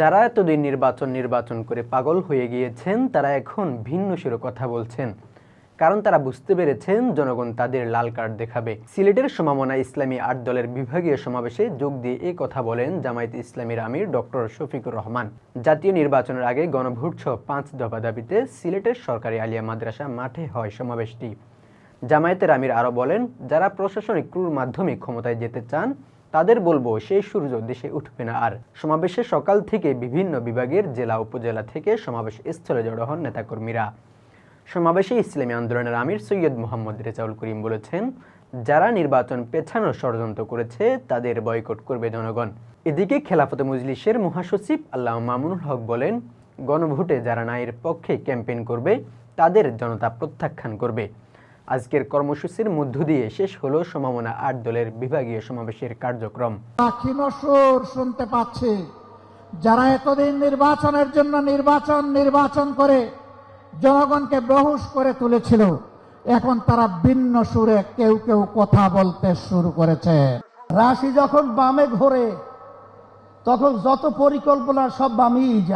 যারা এতদিন নির্বাচন নির্বাচন করে পাগল হয়ে গিয়েছেন, তারা এখন ভিন্ন সুরে কথা বলছেন। কারণ তারা বুঝতে পেরেছেন, জনগণ তাদের লাল কার্ড দেখাবে। সিলেটের সমমনা ইসলামী আট দলের বিভাগীয় সমাবেশে যোগ দিয়ে এই কথা বলেন জামায়াত ইসলামীর আমির ডক্টর শফিকুর রহমান। জাতীয় নির্বাচনের আগে গণভোট সহ পাঁচ দফা দাবিতে সিলেটের সরকারি আলিয়া মাদ্রাসা মাঠে হয় সমাবেশটি। জামায়াতের আমির আরও বলেন, যারা প্রশাসনিক ক্রুর মাধ্যমে ক্ষমতায় যেতে চান তাদের বলব, সেই সূর্য দেশে উঠবে না। আর সমাবেশে সকাল থেকে বিভিন্ন বিভাগের জেলা, উপজেলা থেকে সমাবেশ স্থলে জড়ো হন নেতাকর্মীরা। সমাবেশে ইসলামী আন্দোলনের আমির সৈয়দ মোহাম্মদ রেজাউল করিম বলেছেন, যারা নির্বাচন পেছানোর ষড়যন্ত্র করেছে, তাদের বয়কট করবে জনগণ। এদিকে খেলাফত মজলিসের মহাসচিব আল্লাহ মামুনুল হক বলেন, গণভোটে যারা নায়ের পক্ষে ক্যাম্পেইন করবে, তাদের জনতা প্রত্যাখ্যান করবে। আজকের কর্মসূচির মধ্য দিয়ে শেষ হলো সমমনা আট দলের বিভাগীয় সমাবেশের কার্যক্রম। শুনতে পাচ্ছি। যারা এতদিন নির্বাচনের জন্য নির্বাচন নির্বাচন করে জনগণকে বেহুশ করে তুলেছিল, এখন তারা ভিন্ন সুরে কেউ কেউ কথা বলতে শুরু করেছে। রাশি যখন বামে ঘোরে, তখন যত পরিকল্পনা সব বামেই যায়।